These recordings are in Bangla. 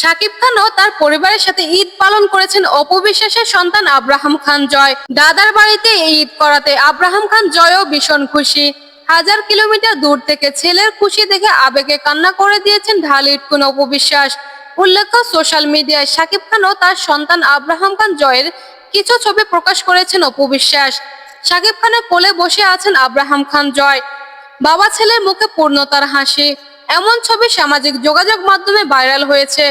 শাকিব খানও তার পরিবারের সাথে ঈদ পালন করেছেন অপবিশ্বাসের সন্তান আব্রাহাম খান জয়। দাদার বাড়িতে ঈদ করাতে আব্রাহাম খান জয়ও ভীষণ খুশি। হাজার কিলোমিটার দূর থেকে ছেলের খুশি দেখে আবেগে কান্না করে দিয়েছেন ঢাল ইটকুন অপবিশ্বাস। উল্লেখ্য, সোশ্যাল মিডিয়ায় শাকিব খানও তার সন্তান আব্রাহাম খান জয়ের কিছু ছবি প্রকাশ করেছেন অপবিশ্বাস। শাকিব খানের কোলে বসে আছেন আব্রাহাম খান জয়। বাবা ছেলের মুখে পূর্ণতার হাসি। এমন ছবি সামাজিক যোগাযোগ মাধ্যমে ভাইরাল হয়েছে।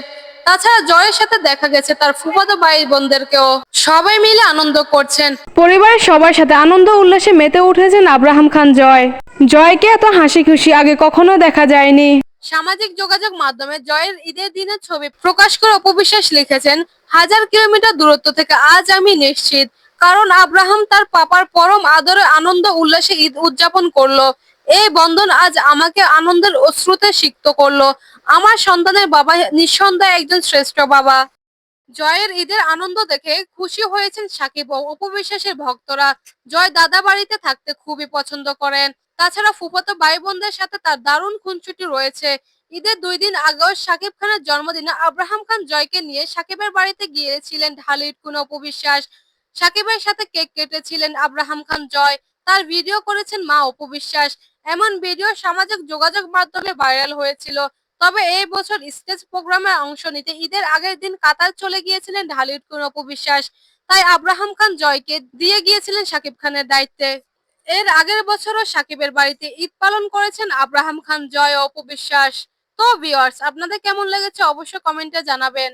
তাছাড়া জয়ের সাথে দেখা গেছে তার ফুফাতো ভাই বোনদেরকেও। সবাই মিলে আনন্দ করছেন। পরিবারের সবার সাথে আনন্দ উল্লাসে মেতে উঠেছেন আব্রাহাম খান জয়। জয়কে এত হাসি খুশি আগে কখনো দেখা যায়নি। সামাজিক যোগাযোগ মাধ্যমে জয়ের ঈদের দিনের ছবি প্রকাশ করে অপবিশ্বাস লিখেছেন হাজার কিলোমিটার দূরত্ব থেকে আজ আমি নিশ্চিত। কারণ আব্রাহাম তার পাপার পরম আদরে আনন্দ উল্লাসে ঈদ উদযাপন করল। এই বন্ধন আজ আমাকে আনন্দের অশ্রুতে সিক্ত করল। আমার সন্তানের বাবা নিঃসন্দেহে একজন শ্রেষ্ঠ বাবা। জয়ের ঈদের আনন্দ দেখে খুশি হয়েছেন সাকিব ও অপবিশ্বাসের ভক্তরা। জয় দাদা বাড়িতে থাকতে খুবই পছন্দ করেন। তাছাড়া ফুফাতো ভাই বোনদের সাথে তার দারুণ খুনছুটি রয়েছে। ঈদের দুই দিন আগেও সাকিব খানের জন্মদিনে আব্রাহাম খান জয়কে নিয়ে সাকিবের বাড়িতে গিয়েছিলেন ঢালির কোন অপবিশ্বাস সাকিবের সাথে কেক কেটেছিলেন আব্রাহাম খান জয়। তার ভিডিও করেছেন মা অপবিশ্বাস এমন ভিডিও সামাজিক যোগাযোগ মাধ্যমে ভাইরাল হয়েছিল। তবে এই বছর স্টেজ প্রোগ্রামে অংশ নিতে ঈদের আগের দিন কাতার চলে গিয়েছিলেন ঢালিউড কোন অপবিশ্বাস। তাই আব্রাহাম খান জয়কে দিয়ে গিয়েছিলেন সাকিব খানের দায়িত্বে। এর আগের বছরও সাকিবের বাড়িতে ঈদ পালন করেছেন আব্রাহাম খান জয় অপবিশ্বাস। তো ভিউয়ার্স আপনাদের কেমন লেগেছে অবশ্যই কমেন্টে জানাবেন।